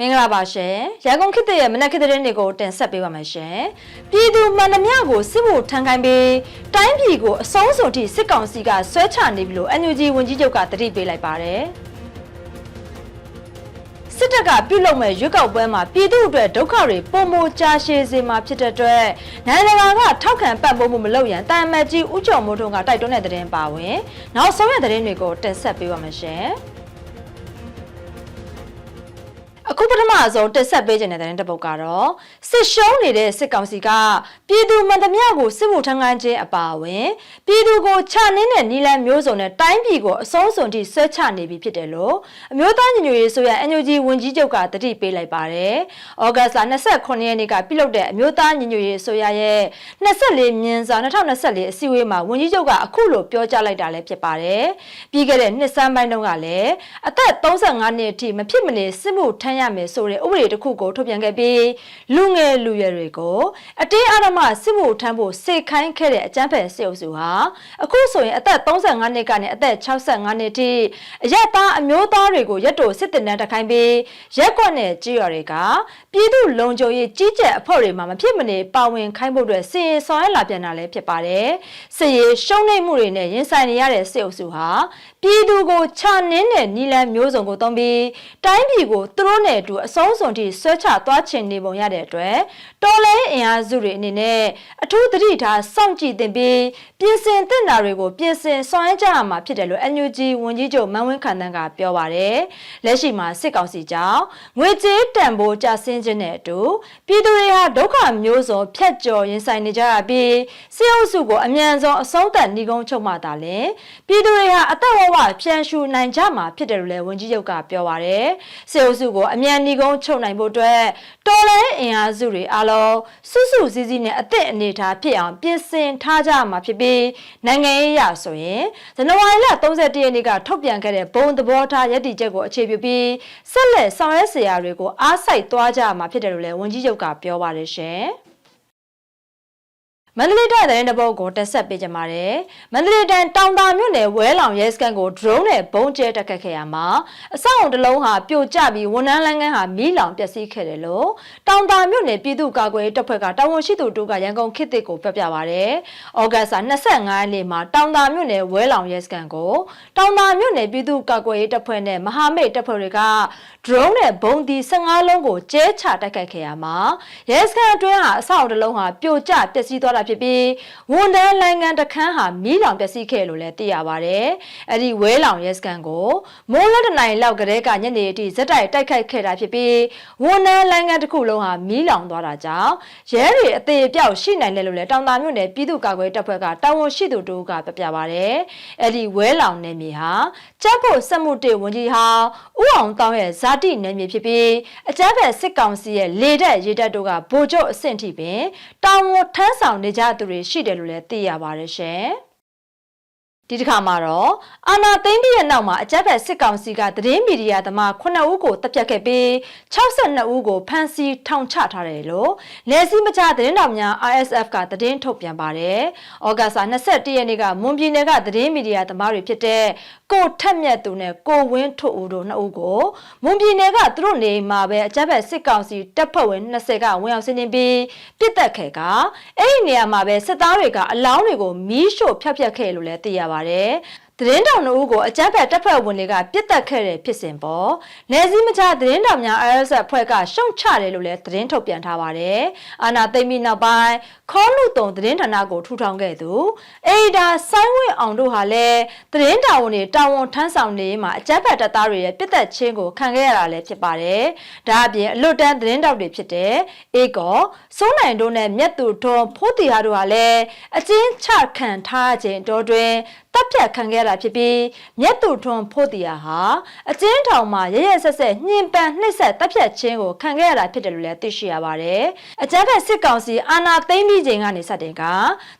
မင်္ဂလာပါရှင်ရန်ကုန်ခေတ်သစ်ရဲ့မနက်ခေတ်သတင်းတွေကိုတင်ဆက်ပေးပါမယ်ရှင်ပြည်သူမှန်သမျှကိုစစ်မှုထမ်းခိုင်းပြီးတိုင်းပြည်ကိုအဆုံးစွန်ထိစစ်ကောင်စီကဆွဲချနေပြီလို့ NUG ဝန်ကြီးချုပ်ကတတိပေးလိုက်ပါတယ်စစ်တပ်ကပြုလုပ်မဲ့ရွက်ကောက်ပွဲမှာပြည်သူအတွက်ဒုက္ခတွေပုံမကြာရှည်စေမှာဖြစ်တဲ့အတွက်နိုင်ငံတကာကထောက်ခံပံ့ပိုးမှုမလုပ်ရန်တာမတ်ကြီးဦးကျော်မိုးထွန်းကတိုက်တွန်းတဲ့သတင်းပါဝင်နောက်ဆုံးရသတင်းတွေကိုတင်ဆက်ပေးပါမယ်ရှင် အခုပထမအဆုံးတက်ဆက်ပေးခြင်းတဲ့တဲ့တစ်ပုတ်ကတော့စစ်ရှုံးနေတဲ့စစ်ကောင်စီကပြည်သူမှန်သမျှကိုစစ်မှုထမ်းခိုင်းခြင်းအပါအဝင်ပြည်သူကိုချနှင်းတဲ့နီလန်မျိုးစုံနဲ့တိုင်းပြည်ကိုအဆုံးစွန်ထိဆွဲချနေပြီဖြစ်တယ်လို့အမျိုးသားညီညွတ်ရေးဆိုရ NUG ဝန်ကြီးချုပ်ကတတိပေးလိုက်ပါတယ်။ဩဂတ်စ်လ29ရက်နေ့ကပြုလုပ်တဲ့အမျိုးသားညီညွတ်ရေးဆိုရရဲ့24မြင်းစာ2024အစည်းအဝေးမှာဝန်ကြီးချုပ်ကအခုလိုပြောကြားလိုက်တာလည်းဖြစ်ပါတယ်။ပြီးခဲ့တဲ့နှစ်စမ်းပိုင်းတုန်းကလည်းအသက်35နှစ်အထိမဖြစ်မနေစစ်မှုထမ်းရမယ်ဆိုတဲ့ဥပဒေတစ်ခုကိုထုတ်ပြန်ခဲ့ပြီးလူငယ်လူရွယ်တွေကိုအတင်းအဓမ္မစစ်မှုထမ်းဖို့စေခိုင်းခဲ့တဲ့အကြမ်းဖက်စစ်အုပ်စုဟာအခုဆိုရင်အသက်35နှစ်ကနေအသက်65နှစ်ထိအရက်သားအမျိုးသားတွေကိုရက်တိုစစ်တင်တန်းတခိုင်းပြီးရက်ကွက်နဲ့ကြေးရွာတွေကပြည်သူလုံခြုံရေးကြီးကြပ်အဖွဲ့တွေမှာမဖြစ်မနေပါဝင်ခိုင်းဖို့အတွက်စီရင်ဆောင်ရွက်လာပြန်တာလည်းဖြစ်ပါတယ်စစ်ရေးရှုံးနိမ့်မှုတွေနဲ့ရင်ဆိုင်နေရတဲ့စစ်အုပ်စုဟာပြည်သူကိုချနင်းတဲ့နီလန်မျိုးစုံကိုသုံးပြီးတိုင်းပြည်ကိုသူတို့နဲ့အတူအဆုံးစွန်ထိဆွဲချသွားချင်နေပုံရတဲ့အတွက်တော်လဲအင်အားစုတွေအနေနဲ့အထူးသတိထားစောင့်ကြည့်သင့်ပြီးပြင်ဆင်သင့်တာတွေကိုပြင်ဆင်ဆောင်ရွက်ကြရမှာဖြစ်တယ်လို့ NUG ဝန်ကြီးချုပ်မန်းဝင်းခန္တန်းကပြောပါတယ်။လက်ရှိမှာစစ်ကောင်စီကြောင့်ငွေကြေးတန်ဖိုးကျဆင်းခြင်းနဲ့အတူပြည်သူတွေဟာဒုက္ခမျိုးစုံဖြတ်ကျော်ရင်ဆိုင်နေကြရပြီးစစ်အုပ်စုကိုအမြန်ဆုံးအဆုံးသတ်နှီးကုန်းချုပ်မှသာလျှင်ပြည်သူတွေဟာအသက်ဝဝပြန်ရှူနိုင်ကြမှာဖြစ်တယ်လို့လည်းဝန်ကြီးချုပ်ကပြောပါတယ်။စစ်အုပ်စုကိုအမြန်နှီးကုန်းချုပ်နိုင်ဖို့အတွက်တော်လဲအင်အားစုတွေအားလုံးစုစုစည်းစည်းနဲ့အသက်အနေထားဖြစ်အောင်ပြင်ဆင်ထားကြမှာဖြစ်ပြီးနိုင်ငံရေးအရဆိုရင်ဇန်နဝါရီလ31ရက်နေ့ကထုတ်ပြန်ခဲ့တဲ့ဘုံသဘောထားရည်တည်ချက်ကိုအခြေပြုပြီးဆက်လက်ဆောင်ရွက်စရာတွေကိုအားစိုက်သွားကြမှာဖြစ်တယ်လို့လည်းဝန်ကြီးချုပ်ကပြောပါတယ်ရှင်။ မန္တလေးတိုင်းတဲ့တပုတ်ကိုတက်ဆက်ပေးကြပါတယ်။မန္တလေးတိုင်းတောင်တာမြို့နယ်ဝဲလောင်ရဲစကန်ကို drone နဲ့ဘုံကျဲတက်ခတ်ခဲ့ရမှာအဆောက်အုံတစ်လုံးဟာပြိုကျပြီးဝန်ထမ်းလန်းကန်းဟာမီးလောင်ပျက်စီးခဲ့တယ်လို့တောင်တာမြို့နယ်ပြည်သူ့ကာကွယ်ရေးတပ်ဖွဲ့ကတာဝန်ရှိသူတို့ကရန်ကုန်ခေတ်သစ်ကိုပြပြပါရတယ်။ဩဂတ်စ်25ရက်နေ့မှာတောင်တာမြို့နယ်ဝဲလောင်ရဲစကန်ကိုတောင်တာမြို့နယ်ပြည်သူ့ကာကွယ်ရေးတပ်ဖွဲ့နဲ့မဟာမိတ်တပ်ဖွဲ့တွေက drone နဲ့ဘုံဒီ15လုံးကိုကျဲချတိုက်ခိုက်ခဲ့ရမှာရဲစကန်အတွင်းဟာအဆောက်အုံတစ်လုံးဟာပြိုကျပျက်စီးသွားတာဖြစ်ပြီးဝန်တန်းလိုင်းကန်တခန်းဟာမီးလောင်ပျက်စီးခဲ့လို့လည်းသိရပါတယ်။အဲ့ဒီဝဲလောင်ရဲစကန်ကိုမိုးလက်တနိုင်လောက်ကလေးကညနေအထိဇက်တိုက်တိုက်ခိုက်ခဲ့တာဖြစ်ပြီးဝန်တန်းလိုင်းကန်တစ်ခုလုံးဟာမီးလောင်သွားတာကြောင့်ရဲတွေအသေးအပြောက်ရှိနိုင်တယ်လို့လည်းတောင်တာမြို့နယ်ပြည်သူ့ကာကွယ်တပ်ဖွဲ့ကတာဝန်ရှိသူတို့ကပြပြပါတယ်။အဲ့ဒီဝဲလောင်နယ်မြေဟာကြက်ဖို့စက်မှုတေဝန်ကြီးဟာဥအောင်တောင်းရဲ့ဇာတိနယ်မြေဖြစ်ပြီးအကြမ်းဖက်စစ်ကောင်စီရဲ့လေတပ်ရေတပ်တို့ကဗိုလ်ချုပ်အဆင့်ထိပင်တောင်ဝန်ထမ်းဆောင်နေကြသူတွေရှိတယ်လို့လည်းသိရပါတယ်ရှင်။ ဒီတစ်ခါမှာတော့အာနာသိမ့်ပြီးတဲ့နောက်မှာအကြက်ဖက်စစ်ကောင်စီကသတင်းမီဒီယာသမား9ဦးကိုတပ်ဖြတ်ခဲ့ပြီး62ဦးကိုဖမ်းဆီးထောင်ချထားတယ်လို့နယ်စည်းမခြားသတင်းတော်များ RSF ကသတင်းထုတ်ပြန်ပါတယ်။ဩဂတ်စ်21ရက်နေ့ကမွန်ပြည်နယ်ကသတင်းမီဒီယာသမားတွေဖြစ်တဲ့ကိုထက်မြတ်သူနဲ့ကိုဝင်းထွတ်ဦးတို့နှစ်ဦးကိုမွန်ပြည်နယ်ကသူတို့နေမှာပဲအကြက်ဖက်စစ်ကောင်စီတပ်ဖွဲ့ဝင်20ကဝင်ရောက်ဆင်းနေပြီးပြစ်တက်ခဲ့ကအဲ့ဒီနေရာမှာပဲစစ်သားတွေကအလောင်းတွေကိုမီးရှို့ဖျက်ဖျက်ခဲ့လို့လည်းသိရပါတယ်။ပါတယ်။ သတင်းတောင်တို့ကိုအကြမ်းဖက်တပ်ဖွဲ့ဝင်တွေကပြစ်တက်ခဲ့တဲ့ဖြစ်စဉ်ပေါ်နယ်စည်းမခြားသတင်းတောင်များ RSF ဖွဲ့ကရှုံချတယ်လို့လည်းသတင်းထုတ်ပြန်ထားပါတယ်။အာနာသိမ့်ပြီးနောက်ပိုင်းခေါ်လူတုံသတင်းဌာနကိုထူထောင်ခဲ့သူအေဒါဆိုင်းဝင်းအောင်တို့ဟာလည်းသတင်းတာဝန်တွေတာဝန်ထမ်းဆောင်နေမှာအကြမ်းဖက်တပ်သားတွေရဲ့ပြစ်တက်ခြင်းကိုခံခဲ့ရတာလည်းဖြစ်ပါတယ်။ဒါအပြင်အလွတ်တန်းသတင်းတောက်တွေဖြစ်တဲ့အေကောစိုးနိုင်တို့နဲ့မြတ်သူထွန်းဖိုးတီဟာတို့ဟာလည်းအကျဉ်းချခံထားခြင်းတော်တွင်တပ်ဖြတ်ခံခဲ့ရတာဖြစ်ပြီးမြက်သူထွန်းဖို့တီယာဟာအကျဉ်းထောင်မှာရရဆက်ဆက်ညှဉ်းပန်းနှိပ်စက်တပ်ဖြတ်ခြင်းကိုခံခဲ့ရတာဖြစ်တယ်လို့လည်းသိရှိရပါတယ်။အကြမ်းဖက်စစ်ကောင်စီအာဏာသိမ်းပြီးချိန်ကနေစတင်က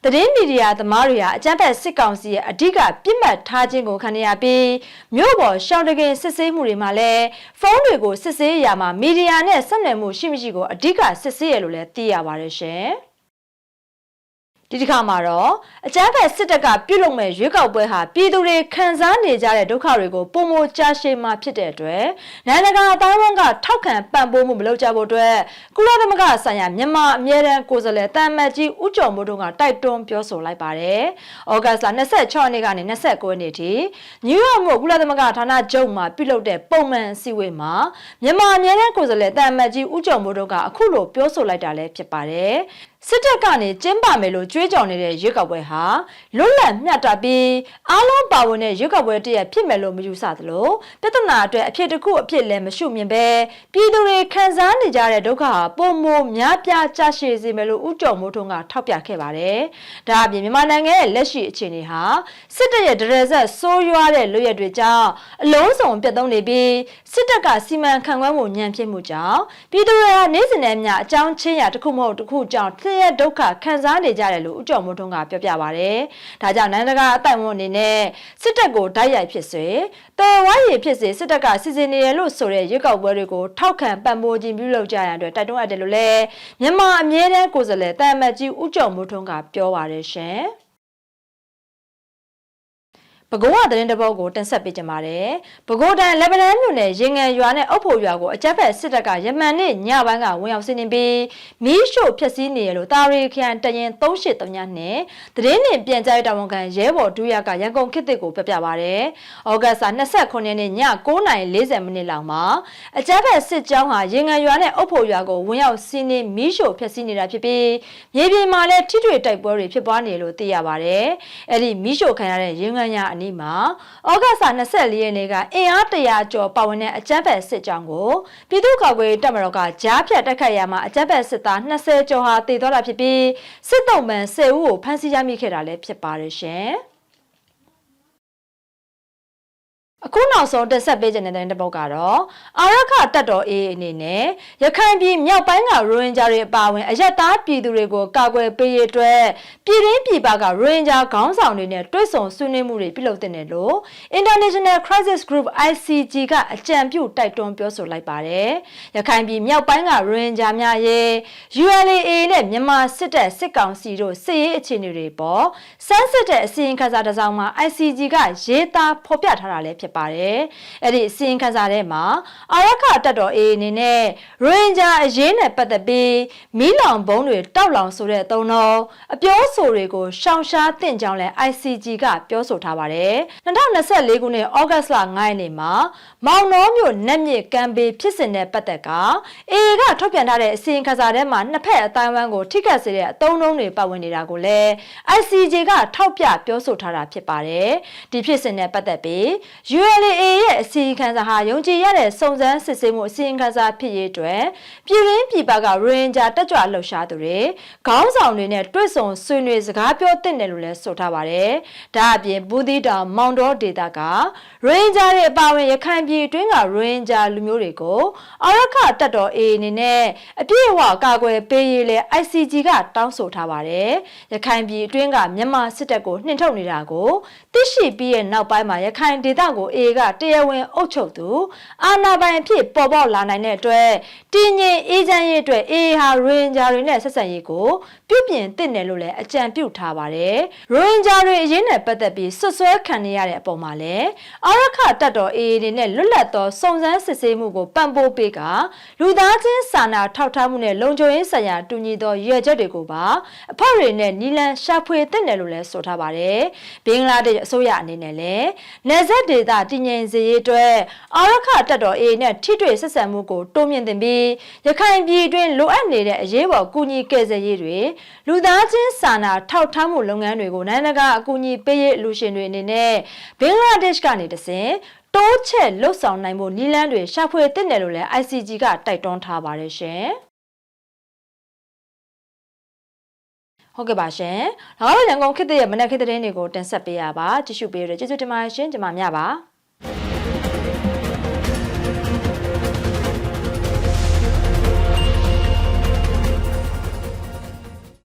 သတင်းမီဒီယာသမားတွေဟာအကြမ်းဖက်စစ်ကောင်စီရဲ့အဓိကပြစ်မှတ်ထားခြင်းကိုခံရပြီးမြို့ပေါ်ရှောင်းတကင်စစ်ဆေးမှုတွေမှာလည်းဖုန်းတွေကိုစစ်ဆေးရမှာမီဒီယာနဲ့ဆက်နွယ်မှုရှိမရှိကိုအဓိကစစ်ဆေးရလို့လည်းသိရပါတယ်ရှင်။ ဒီတစ်ခါမှာတော့အကြမ်းဖက်စစ်တပ်ကပြုတ်လုံမဲ့ရွေးကောက်ပွဲဟာပြည်သူတွေခံစားနေကြတဲ့ဒုက္ခတွေကိုပုံမကြားရှိမှဖြစ်တဲ့အတွက်နိုင်ငံတကာအတိုင်းအဝန်ကထောက်ခံပံ့ပိုးမှုမလုပ်ကြဖို့အတွက်ကုလသမဂ္ဂဆိုင်ရာမြန်မာအမြဲတမ်းကိုယ်စားလှယ်တမ်မတ်ကြီးဦးကျော်မိုးတို့ကတိုက်တွန်းပြောဆိုလိုက်ပါတယ်။ဩဂတ်စ်လ26ရက်နေ့ကနေ29ရက်နေ့ထိနယူးယောက်မြို့ကုလသမဂ္ဂဌာနချုပ်မှာပြုလုပ်တဲ့ပုံမှန်အစည်းအဝေးမှာမြန်မာအမြဲတမ်းကိုယ်စားလှယ်တမ်မတ်ကြီးဦးကျော်မိုးတို့ကအခုလိုပြောဆိုလိုက်တာလည်းဖြစ်ပါတယ်။ စစ်တပ်ကနေကျင်းပမယ်လို့ကြွေးကြော်နေတဲ့ရွေးကောက်ပွဲဟာလွတ်လပ်မျှတပြီးအားလုံးပါဝင်တဲ့ရွေးကောက်ပွဲတရက်ဖြစ်မယ်လို့မယူဆသလိုပြဿနာအတွက်အဖြစ်တစ်ခုအဖြစ်လည်းမရှုမြင်ပဲပြည်သူတွေခံစားနေကြတဲ့ဒုက္ခဟာပုံမများပြားကြရှည်စေမယ်လို့ဥကြုံမိုးထွန်းကထောက်ပြခဲ့ပါတယ်။ဒါအပြင်မြန်မာနိုင်ငံရဲ့လက်ရှိအခြေအနေဟာစစ်တပ်ရဲ့ဒရဇက်ဆိုးရွားတဲ့လွရတွေကြောင့်အလုံးစုံပြတ်သုံးနေပြီးစစ်တပ်ကစီမံခန့်ခွဲမှုညံဖြစ်မှုကြောင့်ပြည်သူတွေဟာနေ့စဉ်နဲ့မျှအကြောင်းချင်းရာတစ်ခုမဟုတ်တစ်ခုကြောင့်ဆင်းရဲဒုက္ခခံစားနေကြတယ်လို့ဦးကျော်မိုးထွန်းကပြောပြပါဗျ။ဒါကြောင့်နိုင်ငံတကာအတိုင်ဝန်အနေနဲ့စစ်တပ်ကိုတိုက်ရိုက်ဖြစ်စေတော်ဝါရီဖြစ်စေစစ်တပ်ကစီစဉ်နေရလို့ဆိုတဲ့ရွေးကောက်ပွဲတွေကိုထောက်ခံပံ့ပိုးခြင်းပြုလုပ်ကြရတဲ့အတွက်တိုက်တွန်းအပ်တယ်လို့လည်းမြန်မာအမြဲတမ်းကိုယ်စားလှယ်တာမတ်ကြီးဦးကျော်မိုးထွန်းကပြောပါတယ်ရှင်။ ပဲခူးကသတင်းတပုတ်ကိုတင်ဆက်ပေးကြပါမယ်။ပဲခူးတိုင်းလက်ဗနန်မြို့နယ်ရင်ငယ်ရွာနဲ့အုပ်ဖို့ရွာကိုအကြမ်းဖက်စစ်တပ်ကယမန်နေ့ညပိုင်းကဝင်ရောက်စီးနင်းပြီးမီးရှို့ဖျက်ဆီးနေရလို့တာရီခရိုင်တရင်383နဲ့သတင်းနှင့်ပြန်ကြားတာဝန်ခံရဲဘော်ဒူးရကရန်ကုန်ခေတ်သစ်ကိုပြပြပါရတယ်။ဩဂတ်စ်29ရက်နေ့ည9:40မိနစ်လောက်မှာအကြမ်းဖက်စစ်ကြောင်းဟာရင်ငယ်ရွာနဲ့အုပ်ဖို့ရွာကိုဝင်ရောက်စီးနင်းမီးရှို့ဖျက်ဆီးနေတာဖြစ်ပြီးမြေပြင်မှာလည်းထိတွေ့တိုက်ပွဲတွေဖြစ်ပွားနေလို့သိရပါတယ်။အဲ့ဒီမီးရှို့ခံရတဲ့ရင်ငယ်ရွာအနီးမှာဩဂတ်စ်24ရက်နေ့ကအင်အား100ကျော်ပါဝင်တဲ့အကြမ်းဖက်စစ်ကြောင်းကိုပြည်သူ့ကာကွယ်တပ်မတော်ကကြားဖြတ်တိုက်ခတ်ရမှာအကြမ်းဖက်စစ်သား20ကျော်ဟာတည်သွားတာဖြစ်ပြီးစစ်တုံးမှန်10ဦးကိုဖမ်းဆီးရမိခဲ့တာလည်းဖြစ်ပါတယ်ရှင်။ အခုနောက်ဆုံးတက်ဆက်ပေးခြင်းတဲ့တဲ့ပုတ်ကတော့အာရခတက်တော်အေးအနေနဲ့ရခိုင်ပြည်မြောက်ပိုင်းကရိုဟင်ဂျာတွေအပါအဝင်အရက်သားပြည်သူတွေကိုကာကွယ်ပေးရတဲ့ပြည်ရင်းပြည်ပကရိုဟင်ဂျာခေါင်းဆောင်တွေနဲ့တွဲဆုံဆွေးနွေးမှုတွေပြုလုပ်တဲ့နယ်လို့ International Crisis Group ICG ကအကြံပြုတိုက်တွန်းပြောဆိုလိုက်ပါတယ်။ရခိုင်ပြည်မြောက်ပိုင်းကရိုဟင်ဂျာများရဲ့ ULA နဲ့မြန်မာစစ်တပ်စစ်ကောင်စီတို့စစ်ရေးအခြေအနေတွေပေါ်စမ်းစစ်တဲ့အစီရင်ခံစာတစ်စောင်မှာ ICG ကရေးသားဖော်ပြထားတာလည်းဖြစ်ပါတယ်။အဲ့ဒီအစီရင်ခံစာထဲမှာအာရခတက်တော်အေအနေနဲ့ရိုဟင်ဂျာအရေးနဲ့ပတ်သက်ပြီးမီးလောင်ဘုံတွေတောက်လောင်ဆိုတဲ့အသုံးတော်အပြောဆိုတွေကိုရှောင်ရှားတင့်ကြောင်းလဲ ICG ကပြောဆိုထားပါတယ်။2024ခုနှစ်ဩဂတ်စ်လ9ရက်နေ့မှာမောင်နှောမြို့နက်မြစ်ကမ်းဘေးဖြစ်စဉ်နဲ့ပတ်သက်ကအေကထုတ်ပြန်ထားတဲ့အစီရင်ခံစာထဲမှာနှစ်ဖက်အတိုင်းဝန်းကိုထိခိုက်စေတဲ့အသုံးနှုန်းတွေပတ်ဝင်နေတာကိုလည်း ICJ ကထောက်ပြပြောဆိုထားတာဖြစ်ပါတယ်။ဒီဖြစ်စဉ်နဲ့ပတ်သက်ပြီး ULA ရဲ့အစီရင်ခံစာဟာယုံကြည်ရတဲ့စုံစမ်းစစ်ဆေးမှုအစီရင်ခံစာဖြစ်ရေးအတွက်ပြည်ရင်းပြည်ပကရိုဟင်ဂျာတက်ကြွလှုပ်ရှားသူတွေခေါင်းဆောင်တွေနဲ့တွေ့ဆုံဆွေးနွေးစကားပြောသင့်တယ်လို့လည်းဆိုထားပါတယ်။ဒါအပြင်ဘူးသီးတောင်မောင်တော်ဒေတာကရိုဟင်ဂျာတွေအပါအဝင်ရခိုင်ပြည်အတွင်းကရိုဟင်ဂျာလူမျိုးတွေကိုအာရခတက်တော်အေအနေနဲ့အပြည့်အဝကာကွယ်ပေးရေးလဲ ICG ကတောင်းဆိုထားပါတယ်။ရခိုင်ပြည်အတွင်းကမြန်မာစစ်တပ်ကိုနှင်ထုတ်နေတာကိုသိရှိပြီးရဲ့နောက်ပိုင်းမှာရခိုင်ဒေသကိုအေကတရားဝင်အုပ်ချုပ်သူအာဏာပိုင်အဖြစ်ပေါ်ပေါက်လာနိုင်တဲ့အတွက်တည်ငြိမ်အေးချမ်းရေးအတွက်အေဟာရိုဟင်ဂျာတွေနဲ့ဆက်ဆံရေးကို ပြုပြင်သင့်တယ်လို့လည်းအကြံပြုထားပါတယ်။ရိုဟင်ဂျာတွေအရေးနဲ့ပတ်သက်ပြီးဆွဆွဲခံနေရတဲ့အပေါ်မှာလည်းအာရခတက်တော်အေအေနဲ့လွတ်လပ်သောစုံစမ်းစစ်ဆေးမှုကိုပံ့ပိုးပေးကလူသားချင်းစာနာထောက်ထားမှုနဲ့လုံခြုံရေးဆိုင်ရာတူညီသောရည်ရွယ်ချက်တွေကိုပါအဖွဲ့တွေနဲ့နီလန်ရှာဖွေသင့်တယ်လို့လည်းဆိုထားပါတယ်။ဘင်္ဂလားဒေ့ရှ်အစိုးရအနေနဲ့လည်းနယ်စပ်ဒေသတည်ငြိမ်စေရေးအတွက်အာရခတက်တော်အေနဲ့ထိတွေ့ဆက်ဆံမှုကိုတိုးမြင့်တင်ပြီးရခိုင်ပြည်တွင်းလိုအပ်နေတဲ့အရေးပေါ်ကူညီကယ်ဆယ်ရေးတွေလူသားချင်းစာနာထောက်ထားမှုလုပ်ငန်းတွေကိုနိုင်ငံတကာအကူအညီပေးရေးလူရှင်တွေအနေနဲ့ဘင်္ဂလားဒေ့ရှ်ကနေတဆင့်တိုးချဲ့လှုပ်ဆောင်နိုင်ဖို့နည်းလမ်းတွေရှာဖွေသင့်တယ်လို့လည်း ICG ကတိုက်တွန်းထားပါတယ်ရှင်ဟုတ်ကဲ့ပါရှင်။ဒါကတော့ရန်ကုန်ခေတ်ရဲ့မနက်ခေတ်သတင်းတွေကိုတင်ဆက်ပေးရပါ။ကြည့်ရှုပေးရတဲ့ကျေးဇူးတင်ပါတယ်ရှင်။ကျွန်မမြပါ။